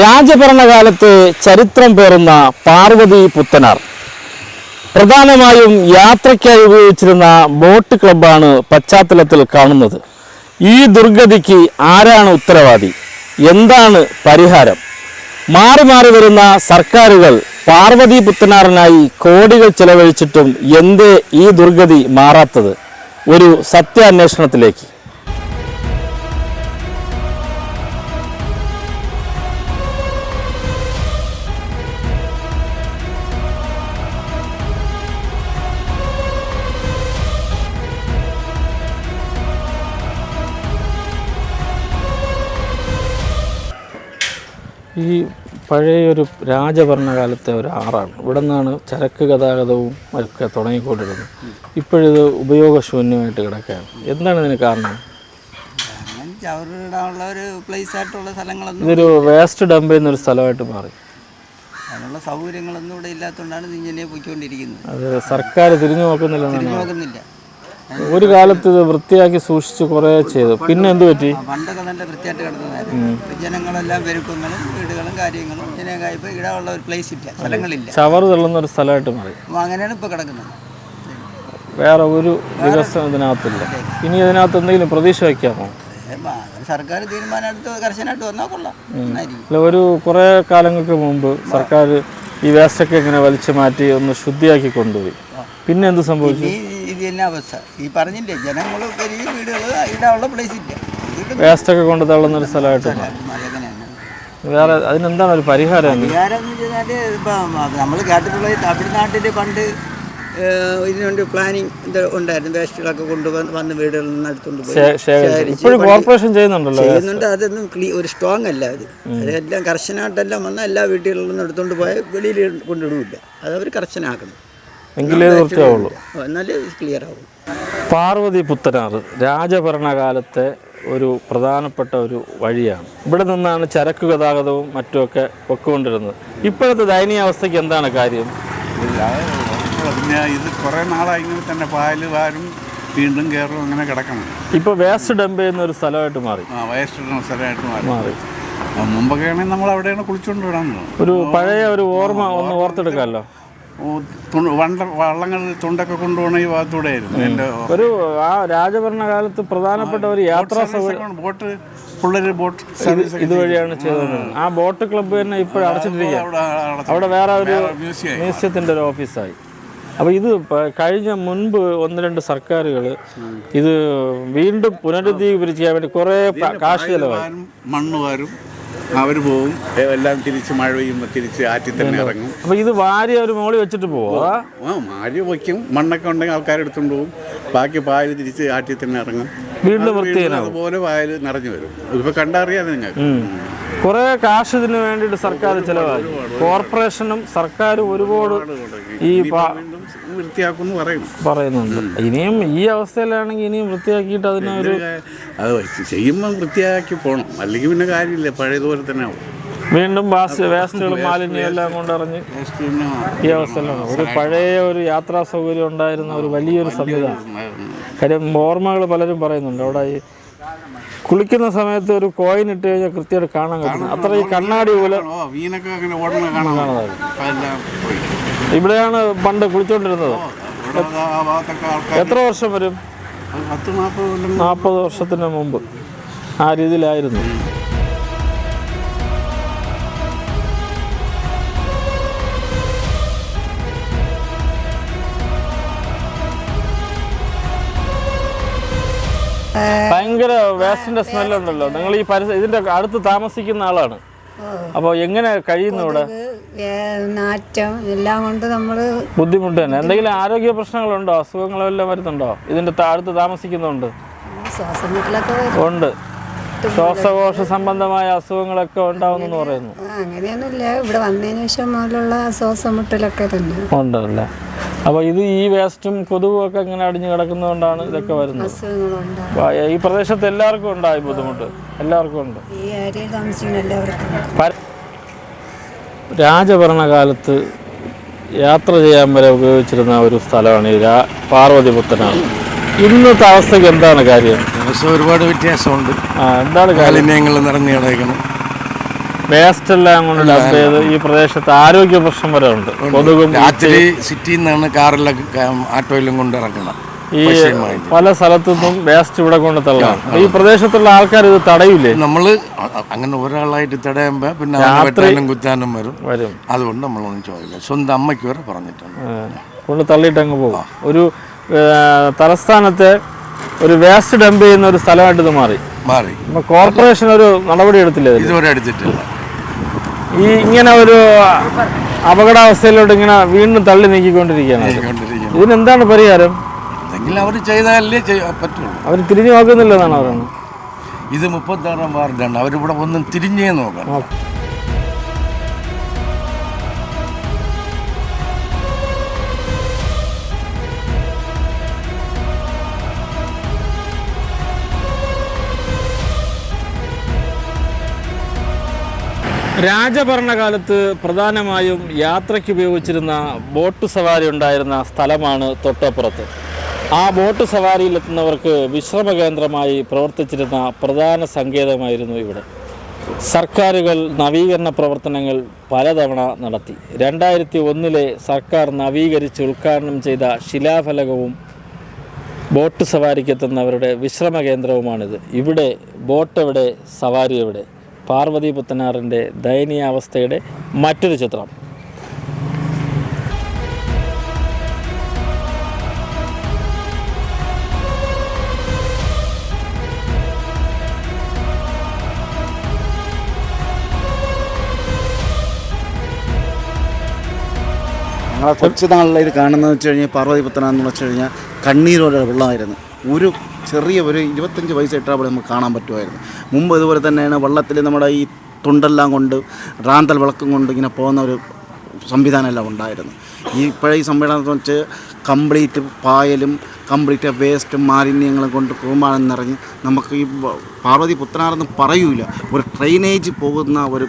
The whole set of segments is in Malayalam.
രാജഭരണകാലത്ത് ചരിത്രം പേറുന്ന പാർവതി പുത്തനാർ. പ്രധാനമായും യാത്രയ്ക്കായി ഉപയോഗിച്ചിരുന്ന ബോട്ട് ക്ലബ്ബാണ് പശ്ചാത്തലത്തിൽ കാണുന്നത്. ഈ ദുർഗതിക്ക് ആരാണ് ഉത്തരവാദി? എന്താണ് പരിഹാരം? മാറി മാറി വരുന്ന സർക്കാരുകൾ പാർവതി പുത്തനാറിനായി കോടികൾ ചെലവഴിച്ചിട്ടും എന്തേ ഈ ദുർഗതി മാറാത്തത്? ഒരു സത്യാന്വേഷണത്തിലേക്ക്. ഈ പഴയൊരു രാജഭരണകാലത്തെ ഒരു ആറാണ്. ഇവിടെ നിന്നാണ് ചരക്ക് ഗതാഗതവും ഒക്കെ തുടങ്ങിക്കൊണ്ടിരുന്നത്. ഇപ്പോഴിത് ഉപയോഗശൂന്യമായിട്ട് കിടക്കുകയാണ്. എന്താണ് ഇതിന് കാരണം? ചവറിടാനുള്ള ഒരു പ്ലേസ് ആയിട്ടുള്ള സ്ഥലങ്ങളൊന്നും ഇതൊരു വേസ്റ്റ് ഡംപ് ചെയ്യുന്നൊരു സ്ഥലമായിട്ട് മാറി. അതിനുള്ള സൗകര്യങ്ങളൊന്നും ഇവിടെ ഇല്ലാത്തതുകൊണ്ടാണ് ഇത് ഇങ്ങനെ പോയിക്കൊണ്ടിരിക്കുന്നത്. അത് സർക്കാർ തിരിഞ്ഞു നോക്കുന്നില്ല തിരിഞ്ഞു നോക്കുന്നില്ല. ഒരു കാലത്ത് ഇത് വൃത്തിയാക്കി സൂക്ഷിച്ച് കുറേ ചെയ്തു. പിന്നെ എന്ത് പറ്റി? പണ്ടൊക്കെ നല്ല വൃത്തിയായിട്ട് കിടന്നതായിരുന്നു. ജനങ്ങളെല്ലാം പെരുക്കങ്ങളും വീടുകളും കാര്യങ്ങളും ഇതിനൊക്കെ ഇപ്പോൾ ഇടാനുള്ള ഒരു പ്ലേസ് ഇല്ല സ്ഥലങ്ങളില്ല. ചവറ് തള്ളുന്ന ഒരു സ്ഥലമായിട്ട് മാറി. അങ്ങനെയാണ് ഇപ്പോൾ കിടക്കുന്നത്. വേറെ ഒരു വികസനം ഇതിനകത്തില്ല. ഇനി ഇതിനകത്ത് എന്തെങ്കിലും പ്രതീക്ഷ വയ്ക്കാമോ സർക്കാർ തീരുമാനമെടുത്ത് കർശനമായിട്ട് വന്നാൽ കൊള്ളാം. അല്ല ഒരു കുറേ കാലങ്ങൾക്ക് മുമ്പ് സർക്കാർ ഈ വേസ്റ്റൊക്കെ ഇങ്ങനെ വലിച്ചു മാറ്റി ഒന്ന് ശുദ്ധിയാക്കി കൊണ്ടുപോയി. പിന്നെ എന്ത് സംഭവിച്ചു? ഈ ഇത് തന്നെ അവസ്ഥ. ഈ പറഞ്ഞില്ലേ ജനങ്ങൾ പെരിയ വീടുകൾ ഇടാനുള്ള പ്ലേസ് ഇല്ല. വീട് വേസ്റ്റൊക്കെ കൊണ്ട് തള്ളുന്ന ഒരു സ്ഥലമായിട്ട് വേറെ അതിനെന്താണ് ഒരു പരിഹാരം പരിഹാരം എന്ന് വെച്ചാൽ ഇപ്പം നമ്മൾ കേട്ടിട്ടുള്ള ഈ തമിഴ്നാട്ടിൽ പണ്ട് ഇതിനുണ്ട് പ്ലാനിങ് ഉണ്ടായിരുന്നു. വേസ്റ്റുകളൊക്കെ കൊണ്ടുവന്ന് വന്ന് വീടുകളിൽ നിന്ന് എടുത്തുകൊണ്ട് പോയി. കോർപ്പറേഷൻ ചെയ്യുന്നുണ്ടല്ലോ ചെയ്യുന്നുണ്ട്. അതൊന്നും ക്ലീ ഒരു സ്ട്രോങ് അല്ല അത്. അതെല്ലാം കർശനമായിട്ടെല്ലാം വന്നാൽ എല്ലാ വീട്ടുകളിൽ നിന്ന് എടുത്തുകൊണ്ട് പോയാൽ വെളിയിൽ കൊണ്ടിടില്ല. അത് അവർ കർശനാക്കണം. എങ്കിലേ തീർച്ചയാവുള്ളൂ. വൃത്തിയാവുള്ളൂ എന്നാലേ ക്ലിയർ ആവും പാർവതി പുത്തനാറ് രാജഭരണകാലത്തെ ഒരു പ്രധാനപ്പെട്ട ഒരു വഴിയാണ്. ഇവിടെ നിന്നാണ് ചരക്ക് ഗതാഗതവും മറ്റുമൊക്കെ പൊക്കൊണ്ടിരുന്നത് ഇപ്പോഴത്തെ ദയനീയ ദയനീയാവസ്ഥയ്ക്ക് എന്താണ് കാര്യം? പിന്നെ ഇത് കുറേ നാളായി ഇങ്ങനെ തന്നെ പാൽ വാരും വീണ്ടും കയറും അങ്ങനെ കിടക്കണം. ഇപ്പോൾ വേസ്റ്റ് ഡംപ് ചെയ്യുന്ന ഒരു സ്ഥലമായിട്ട് മാറി. ആ വേസ്റ്റ് ഇടുന്ന സ്ഥലമായിട്ട് മാറി. മാറി. മുമ്പൊക്കെ ആണെങ്കിൽ നമ്മൾ അവിടെയാണ് കുളിച്ചുകൊണ്ട് വിടാൻ ഒരു പഴയ ഒരു ഓർമ്മ ഒന്ന് ഓർത്തെടുക്കാമല്ലോ. വള്ളങ്ങൾ തുണ്ടൊക്കെ കൊണ്ടുപോകണ ഈ ഭാഗത്തൂടെ ആയിരുന്നു എന്റെ ഒരു ആ രാജഭരണകാലത്ത് പ്രധാനപ്പെട്ട ഒരു യാത്രാ സൗകര്യം ബോട്ട് പിള്ളേർ ബോട്ട് സർവീസ് ഇതുവഴിയാണ് ചെയ്തത്. ആ. ബോട്ട് ക്ലബ്ബ് തന്നെ ഇപ്പോൾ അടച്ചിട്ടിരിക്കുക അവിടെ വേറെ ഒരു മ്യൂസിയത്തിന്റെ മ്യൂസിയത്തിന്റെ ഒരു ഓഫീസായി അപ്പോൾ ഇത് കഴിഞ്ഞ മുൻപ് ഒന്ന് രണ്ട് സർക്കാരുകൾ ഇത് വീണ്ടും ചെയ്യാൻ വേണ്ടി കുറേ കാശ് ചെലവായി വാരും മണ്ണ് വാരും അവർ പോവും. എല്ലാം തിരിച്ച് മഴ പെയ്യുമ്പോൾ തിരിച്ച് ആറ്റിൽ തന്നെ ഇറങ്ങും. അപ്പോൾ ഇത് വാരി അവർ മോളി വെച്ചിട്ട് പോവാ? ആ മാരി വയ്ക്കും. മണ്ണൊക്കെ ഉണ്ടെങ്കിൽ ആൾക്കാർ എടുത്തുകൊണ്ട് പോകും ബാക്കി പായൽ തിരിച്ച് ആറ്റിൽ തന്നെ ഇറങ്ങും. വീട്ടിൽ അതുപോലെ പായൽ നിറഞ്ഞു വരും. ഇതിപ്പോൾ കണ്ടറിയാതെ നിങ്ങൾക്ക്. കുറേ കാശ് ഇതിന് വേണ്ടിയിട്ട് സർക്കാർ ചിലവാക്കി. കോർപ്പറേഷനും സർക്കാരും ഒരുപാട് ഈ പ- പറയുന്നു. പറയും പറയുന്നുണ്ട് ഇനിയും ഈ അവസ്ഥയിലാണെങ്കിൽ ഇനിയും വൃത്തിയാക്കിയിട്ട് അതിനൊരു അത് ചെയ്യുമ്പോൾ വൃത്തിയാക്കി പോകണം അല്ലെങ്കിൽ പിന്നെ കാര്യമില്ല പഴയതുപോലെ തന്നെ ആവും. വീണ്ടും വാസ് വേസ്റ്റുകളും മാലിന്യം എല്ലാം കൊണ്ടിറങ്ങി ഈ അവസ്ഥയിലാണ്. ഒരു പഴയ ഒരു യാത്രാ സൗകര്യം ഉണ്ടായിരുന്ന ഒരു വലിയൊരു സംവിധാനം. കാര്യം ഓർമ്മകൾ പലരും പറയുന്നുണ്ട്. അവിടെ ഈ കുളിക്കുന്ന സമയത്ത് ഒരു കോയിൻ ഇട്ട് കഴിഞ്ഞാൽ കൃത്യമായിട്ട് കാണാൻ കഴിയും. അത്ര ഈ കണ്ണാടി പോലെ ഇവിടെയാണ് പണ്ട് കുളിച്ചോണ്ടിരുന്നത്. എത്ര വർഷം വരും? നാൽപ്പത് വർഷത്തിന് മുമ്പ്. ആ രീതിയിലായിരുന്നു. ഭയങ്കര വേസ്റ്റിന്റെ സ്മെല്ലുണ്ടല്ലോ. നിങ്ങൾ ഈ പരിസരം ഇതിന്റെ അടുത്ത് താമസിക്കുന്ന ആളാണ്. അപ്പോൾ എങ്ങനെ കഴിയുന്നു ഇവിടെ? നാറ്റം എല്ലാം കൊണ്ട് നമ്മൾ ബുദ്ധിമുട്ട് തന്നെ. എന്തെങ്കിലും ആരോഗ്യ പ്രശ്നങ്ങളുണ്ടോ? അസുഖങ്ങളോ എല്ലാം വരുന്നുണ്ടോ? ഇതിന്റെ അടുത്ത് താമസിക്കുന്നുണ്ട്. ഉണ്ട്. ശ്വാസകോശ സംബന്ധമായ അസുഖങ്ങളൊക്കെ ഉണ്ടാവുന്നെന്ന് പറയുന്നു. അങ്ങനെയൊന്നുമില്ല. ഇവിടെ വന്നതിന് ശേഷം മുതലുള്ള ശ്വാസമുട്ടലൊക്കെ തന്നെ. ഉണ്ടല്ലേ. അപ്പോൾ ഇത് ഈ വേസ്റ്റും കൊതുകും ഒക്കെ ഇങ്ങനെ അടിഞ്ഞു കിടക്കുന്നതുകൊണ്ടാണ് ഇതൊക്കെ വരുന്നത്. ഈ പ്രദേശത്ത് എല്ലാവർക്കും ഉണ്ടായി ബുദ്ധിമുട്ട്. എല്ലാവർക്കും ഉണ്ട്. രാജഭരണകാലത്ത് യാത്ര ചെയ്യാൻ വരെ ഉപയോഗിച്ചിരുന്ന ഒരു സ്ഥലമാണ് ഈ രാ പാർവതി ഇന്നത്തെ അവസ്ഥയ്ക്ക് എന്താണ് കാര്യം? ദിവസം ഒരുപാട് വ്യത്യാസമുണ്ട്. എന്താണ് കാലിന്യങ്ങൾ നിറഞ്ഞു കിടക്കണം വേസ്റ്റ് എല്ലാം കൊണ്ട് ഡംപ് ചെയ്ത് ഈ പ്രദേശത്ത് ആരോഗ്യ പ്രശ്നം വരെ ഉണ്ട്. കൊതുകും രാത്രി സിറ്റിയിൽ നിന്നാണ് കാറിലൊക്കെ ആട്ടോയിലും കൊണ്ട് ഇറക്കണം ഈ പല സ്ഥലത്തു നിന്നും വേസ്റ്റ് ഇവിടെ കൊണ്ട് തള്ളാം ഈ പ്രദേശത്തുള്ള ആൾക്കാർ ഇത് തടയില്ലേ നമ്മൾ അങ്ങനെ ഒരാളായിട്ട് തടയുമ്പോ പിന്നെ വെട്ടാനും കുത്താനും വരും. വരും. അതുകൊണ്ട് നമ്മളൊന്നും ചോദിക്കില്ല. സ്വന്തം അമ്മയ്ക്ക് വരെ പറഞ്ഞിട്ടുണ്ട്. കൊണ്ട് തള്ളിയിട്ട് അങ്ങ് പോകും. ഒരു തലസ്ഥാനത്തെ ഒരു വേസ്റ്റ് ഡംപ് ചെയ്യുന്ന ഒരു സ്ഥലമായിട്ട് ഇത് മാറി. മാറി. കോർപ്പറേഷൻ ഒരു നടപടി എടുത്തില്ലേ? ഇതുവരെ എടുത്തിട്ടില്ല. ഈ ഇങ്ങനെ ഒരു അപകടാവസ്ഥയിലോട്ട് ഇങ്ങനെ വീണ്ടും തള്ളി നീക്കിക്കൊണ്ടിരിക്കുകയാണ്. ഇതിനെന്താണ് പരിഹാരം? എന്തെങ്കിലും അവർ ചെയ്താലേ പറ്റുള്ളൂ. അവർ തിരിഞ്ഞു നോക്കുന്നില്ലെന്നാണ് പറയുന്നത്. ഇത് മുപ്പത്താറാം വാർഡാണ്. അവരിവിടെ ഒന്നും തിരിഞ്ഞേ നോക്കണം. രാജഭരണകാലത്ത് പ്രധാനമായും യാത്രയ്ക്ക് ഉപയോഗിച്ചിരുന്ന ബോട്ട് സവാരി ഉണ്ടായിരുന്ന സ്ഥലമാണ് തൊട്ടപ്പുറത്ത്. ആ ബോട്ട് സവാരിയിലെത്തുന്നവർക്ക് വിശ്രമ കേന്ദ്രമായി പ്രവർത്തിച്ചിരുന്ന പ്രധാന സങ്കേതമായിരുന്നു ഇവിടെ. സർക്കാരുകൾ നവീകരണ പ്രവർത്തനങ്ങൾ പലതവണ നടത്തി. രണ്ടായിരത്തി ഒന്നിലെ സർക്കാർ നവീകരിച്ച് ഉദ്ഘാടനം ചെയ്ത ശിലാഫലകവും ബോട്ട് സവാരിക്കെത്തുന്നവരുടെ വിശ്രമ കേന്ദ്രവുമാണിത് ഇവിടെ ബോട്ട് എവിടെ സവാരി എവിടെ? പാർവതി പുത്തനാറിന്റെ ദയനീയാവസ്ഥയുടെ മറ്റൊരു ചിത്രം. ഞങ്ങളെ കൊച്ചു നാളിൽ ഇത് കാണുന്നതെന്ന് വെച്ച് കഴിഞ്ഞാൽ പാർവതി പുത്തനാന്ന് വെച്ച് കഴിഞ്ഞാൽ കണ്ണീരോടെ വെള്ളമായിരുന്നു ഒരു ചെറിയ ഒരു ഇരുപത്തഞ്ച് വയസ്സ് ഇട്ടാൽ പോലും നമുക്ക് കാണാൻ പറ്റുമായിരുന്നു. മുമ്പ് ഇതുപോലെ തന്നെയാണ് വള്ളത്തിൽ നമ്മുടെ ഈ തുണ്ടെല്ലാം കൊണ്ട് റാന്തൽ വിളക്കും കൊണ്ട് ഇങ്ങനെ പോകുന്ന ഒരു സംവിധാനമെല്ലാം ഉണ്ടായിരുന്നു. ഈ ഇപ്പോഴേ ഈ സംവിധാനത്തിൽ വെച്ച് കംപ്ലീറ്റ് പായലും കംപ്ലീറ്റ് വേസ്റ്റും മാലിന്യങ്ങളും കൊണ്ട് കൂമാനം നിറഞ്ഞ് നമുക്ക് ഈ പാർവതി പുത്രനാറെന്ന് പറയൂല. ഒരു ഡ്രെയിനേജ് പോകുന്ന ഒരു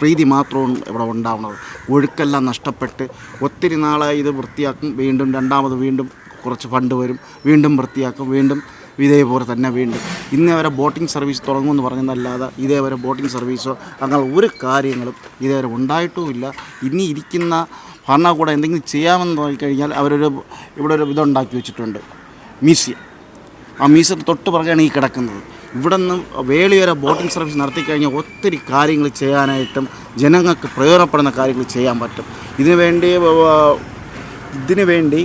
പ്രീതി മാത്രമാണ് ഇവിടെ ഉണ്ടാവുന്നത്. ഒഴുക്കെല്ലാം നഷ്ടപ്പെട്ട് ഒത്തിരി നാളായി ഇത് വൃത്തിയാക്കും വീണ്ടും രണ്ടാമത് വീണ്ടും കുറച്ച് ഫണ്ട് വരും വീണ്ടും വൃത്തിയാക്കും വീണ്ടും ഇതേപോലെ തന്നെ വീണ്ടും. ഇന്നേ വരെ ബോട്ടിംഗ് സർവീസ് തുടങ്ങുമെന്ന് പറഞ്ഞതല്ലാതെ ഇതേവരെ ബോട്ടിംഗ് സർവീസോ അങ്ങനെ ഒരു കാര്യങ്ങളും ഇതേവരെ ഉണ്ടായിട്ടുമില്ല. ഇനി ഇരിക്കുന്ന ഭരണകൂടം എന്തെങ്കിലും ചെയ്യാമെന്ന് നോക്കിക്കഴിഞ്ഞാൽ അവരൊരു ഇവിടെ ഒരു ഇതുണ്ടാക്കി വെച്ചിട്ടുണ്ട്. മ്യൂസിയം. ആ മ്യൂസിയം തൊട്ട് പുറകെയാണ് ഈ കിടക്കുന്നത്. ഇവിടെ നിന്ന് വേളി വരെ ബോട്ടിംഗ് സർവീസ് നടത്തി കഴിഞ്ഞാൽ ഒത്തിരി കാര്യങ്ങൾ ചെയ്യാനായിട്ടും ജനങ്ങൾക്ക് പ്രയോജനപ്പെടുന്ന കാര്യങ്ങൾ ചെയ്യാൻ പറ്റും. ഇതിനു വേണ്ടി ഇതിനു വേണ്ടി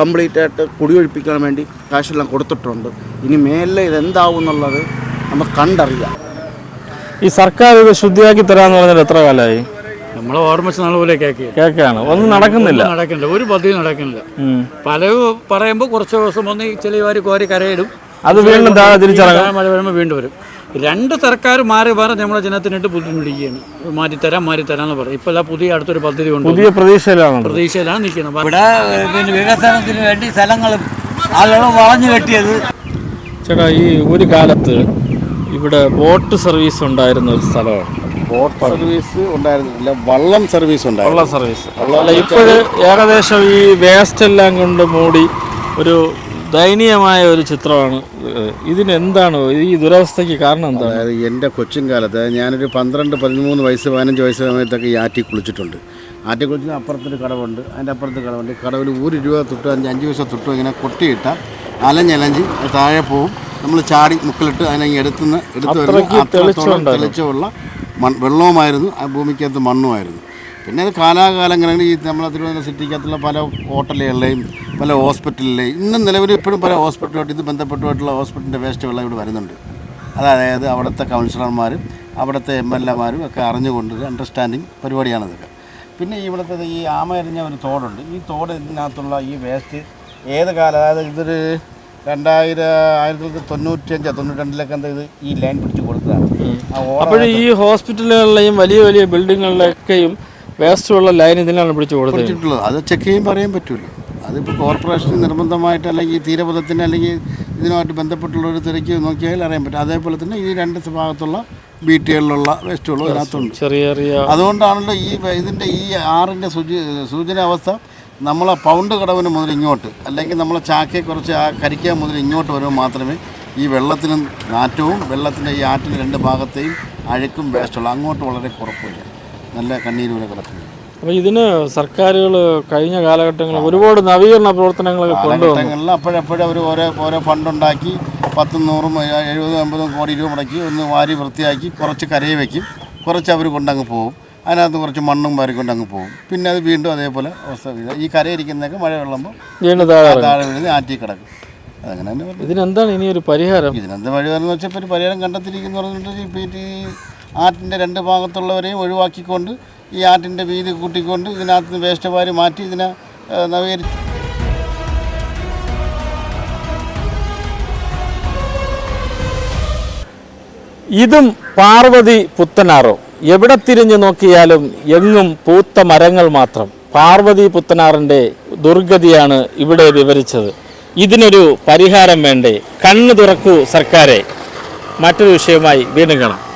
കംപ്ലീറ്റ് ആയിട്ട് കുടിയൊഴിപ്പിക്കാൻ വേണ്ടി കാശെല്ലാം കൊടുത്തിട്ടുണ്ട്. ഇനി മേലെ ഇതെന്താവും എന്നുള്ളത് നമുക്ക് കണ്ടറിയാം. ഈ സർക്കാർ ഇത് ശുദ്ധിയാക്കി തരാമെന്ന് പറഞ്ഞാൽ എത്ര കാലമായി നമ്മളെ ഓർമ്മിച്ച നാൾ പോലെ കേക്ക്. കേൾക്കുകയാണ് ഒന്നും നടക്കുന്നില്ല. നടക്കുന്നില്ല. ഒരു പദ്ധതി നടക്കുന്നില്ല. പലവ് പല പറയുമ്പോൾ കുറച്ച് ദിവസം ഒന്ന് ചെളിവാരി കോരി കരയിടും. അത് വീണ്ടും താഴെ തിരിച്ചിറങ്ങും. താഴെ മഴ വരുമ്പോൾ വീണ്ടും വരും. രണ്ട് സർക്കാർ മാറി മാറി നമ്മുടെ ജനത്തിനിട്ട് ബുദ്ധിമുട്ടിക്കുകയാണ്. മാറ്റിത്തരാം മാറ്റിത്തരാം എന്ന് പറയും. ഇപ്പോൾ പുതിയ അടുത്തൊരു പദ്ധതി ഉണ്ട് പുതിയ പ്രതീക്ഷയിലാണ് പ്രതീക്ഷയിലാണ് നിൽക്കുന്നത്. ഇവിടെ പിന്നെ വികസനത്തിന് വേണ്ടി സ്ഥലങ്ങളും ആളുകളും വളഞ്ഞു കെട്ടിയത്. ചേട്ടാ ഈ ഒരു കാലത്ത് ഇവിടെ ബോട്ട് സർവീസ് ഉണ്ടായിരുന്ന ഒരു സ്ഥലമാണ്. ബോട്ട് സർവീസ് ഉണ്ടായിരുന്നില്ല. വള്ളം സർവീസ് വെള്ള വള്ളം സർവീസ്. അല്ല ഏകദേശം ഈ വേസ്റ്റ് എല്ലാം കൊണ്ട് മൂടി ഒരു ദയനീയമായ ഒരു ചിത്രമാണ്. ഇതിന് ഇതിനെന്താണ് ഈ ദുരവസ്ഥയ്ക്ക് കാരണം എന്താണ്? അതായത് എന്റെ കൊച്ചിൻ കാലത്ത് ഞാനൊരു പന്ത്രണ്ട് പതിമൂന്ന് വയസ്സ് പതിനഞ്ച് വയസ്സ് സമയത്തൊക്കെ ഈ ആറ്റി കുളിച്ചിട്ടുണ്ട്. ആറ്റി കുളിച്ചിന് അപ്പുറത്തൊരു കടവുണ്ട്. അതിന്റെ അപ്പുറത്ത് കടവുണ്ട്. കടവിൽ ഒരു രൂപ തൊട്ട് അഞ്ച് അഞ്ച് പൈസ തൊട്ടോ ഇങ്ങനെ കൊട്ടിയിട്ട അലഞ്ഞലഞ്ച് താഴെ പോവും. നമ്മൾ ചാടി മുക്കിലിട്ട് അതിനെ എടുത്തുനിന്ന് എടുത്ത് വരുമ്പോൾ അത്രയ്ക്ക് അത്രത്തോളം തെളിച്ചമുണ്ടായിരുന്നു. തെളിച്ചമുള്ള മൺ വെള്ളവുമായിരുന്നു. ആ ഭൂമിക്കകത്ത് മണ്ണുമായിരുന്നു. പിന്നെ അത് കാലാകാലങ്ങളിൽ ഈ നമ്മളെ തിരുവനന്തപുരം സിറ്റിക്കകത്തുള്ള പല ഹോട്ടലുകളിലെയും പല ഹോസ്പിറ്റലിലെ ഇന്നും നിലവിൽ ഇപ്പോഴും പല ഹോസ്പിറ്റലുമായിട്ട് ഇത് ബന്ധപ്പെട്ടുമായിട്ടുള്ള ഹോസ്പിറ്റലിന്റെ വേസ്റ്റ് വെള്ളം ഇവിടെ വരുന്നുണ്ട്. അതായത് അവിടുത്തെ കൗൺസിലർമാരും അവിടുത്തെ എം എൽ എമാരും ഒക്കെ അറിഞ്ഞുകൊണ്ട് അണ്ടർസ്റ്റാൻഡിങ് പരിപാടിയാണിതൊക്കെ. പിന്നെ ഇവിടുത്തെ ഈ ആമയറിഞ്ഞ ഒരു തോടുണ്ട്. ഈ തോട് ഇതിനകത്തുള്ള ഈ വേസ്റ്റ് ഏത് കാലം അതായത് ഇതൊരു രണ്ടായിരം ആയിരത്തി തൊള്ളായിരത്തി തൊണ്ണൂറ്റിയഞ്ചോ തൊണ്ണൂറ്റി രണ്ടിലൊക്കെ എന്താ ഇത് ഈ ലൈൻ പിടിച്ച് കൊടുത്തതാണ്. അപ്പോൾ ഈ ഹോസ്പിറ്റലുകളിലെയും വലിയ വലിയ ബിൽഡിങ്ങുകളിലൊക്കെയും വേസ്റ്റുള്ള ലൈൻ ഇതിനാണ് പിടിച്ച് കൊടുത്തത്. അത് ചെക്ക് ചെയ്യാൻ പറയാൻ പറ്റുമല്ലോ അതിപ്പോൾ കോർപ്പറേഷൻ നിർബന്ധമായിട്ട് അല്ലെങ്കിൽ തീരപഥത്തിന് അല്ലെങ്കിൽ ഇതിനുമായിട്ട് ബന്ധപ്പെട്ടുള്ള ഒരു തിരക്ക് നോക്കിയാൽ അറിയാൻ പറ്റും. അതേപോലെ തന്നെ ഈ രണ്ട് ഭാഗത്തുള്ള ബീറ്റുകളിലുള്ള വേസ്റ്റുകളും ഇതിനകത്തുണ്ട് ചെറിയ ചെറിയ അതുകൊണ്ടാണല്ലോ ഈ ഇതിന്റെ ഈ ആറിന്റെ സൂചി സൂചനാവസ്ഥ നമ്മളെ പൗണ്ട് കടവിന് മുതൽ ഇങ്ങോട്ട് അല്ലെങ്കിൽ നമ്മളെ ചാക്കെ കുറച്ച് ആ കരിക്കാൻ മുതൽ ഇങ്ങോട്ട് വരുമ്പോൾ മാത്രമേ ഈ വെള്ളത്തിന് നാറ്റവും വെള്ളത്തിന്റെ ഈ ആറ്റിന്റെ രണ്ട് ഭാഗത്തെയും അഴുക്കും വേസ്റ്റുള്ള അങ്ങോട്ട് വളരെ കുറപ്പില്ല. നല്ല കണ്ണീരൂരെ കിടക്കുന്നു. അപ്പോൾ ഇതിന് സർക്കാരുകൾ കഴിഞ്ഞ കാലഘട്ടങ്ങളിൽ ഒരുപാട് നവീകരണ പ്രവർത്തനങ്ങളൊക്കെ കൊണ്ടുവന്നു. അപ്പോഴപ്പോഴും അവർ ഓരോ ഓരോ ഫണ്ടുണ്ടാക്കി പത്തും നൂറും എഴുപതും അമ്പതും കോടി രൂപ മുടക്കി ഒന്ന് വാരി വൃത്തിയാക്കി കുറച്ച് കരയെ വയ്ക്കും കുറച്ച് അവർ കൊണ്ടങ്ങ് പോകും അതിനകത്ത് കുറച്ച് മണ്ണും വാരി കൊണ്ടങ്ങ് പോകും പിന്നെ അത് വീണ്ടും അതേപോലെ അവസ്ഥ ഈ കരയിരിക്കുന്നതൊക്കെ മഴ വെള്ളുമ്പോൾ താഴെ. വീഴുന്ന ആറ്റി കിടക്കും. അതങ്ങനെ തന്നെ ഇതിനെന്താണ് ഇനി ഒരു പരിഹാരം? ഇതിനെന്ത് എന്ന് വെച്ചാൽ ഒരു പരിഹാരം കണ്ടെത്തിയിരിക്കുന്നു പറഞ്ഞിട്ട് ആറ്റിന്റെ രണ്ട് ഭാഗത്തുള്ളവരെയും ഒഴിവാക്കിക്കൊണ്ട് ഈ ആറ്റിന്റെ വീതി കൂട്ടിക്കൊണ്ട് ഇതിനകത്ത് നിന്ന് വേസ്റ്റ് വാരി മാറ്റി ഇതിനെ നവീകരിച്ചു. ഇതും പാർവതി പുത്തനാറോ? എവിടെ തിരിഞ്ഞു നോക്കിയാലും എങ്ങും പൂത്ത മരങ്ങൾ മാത്രം. പാർവതി പുത്തനാറിന്റെ ദുർഗതിയാണ് ഇവിടെ വിവരിച്ചത്. ഇതിനൊരു പരിഹാരം വേണ്ടേ? കണ്ണു തുറക്കൂ സർക്കാരെ. മറ്റൊരു വിഷയമായി വീണ്ടും കാണാം.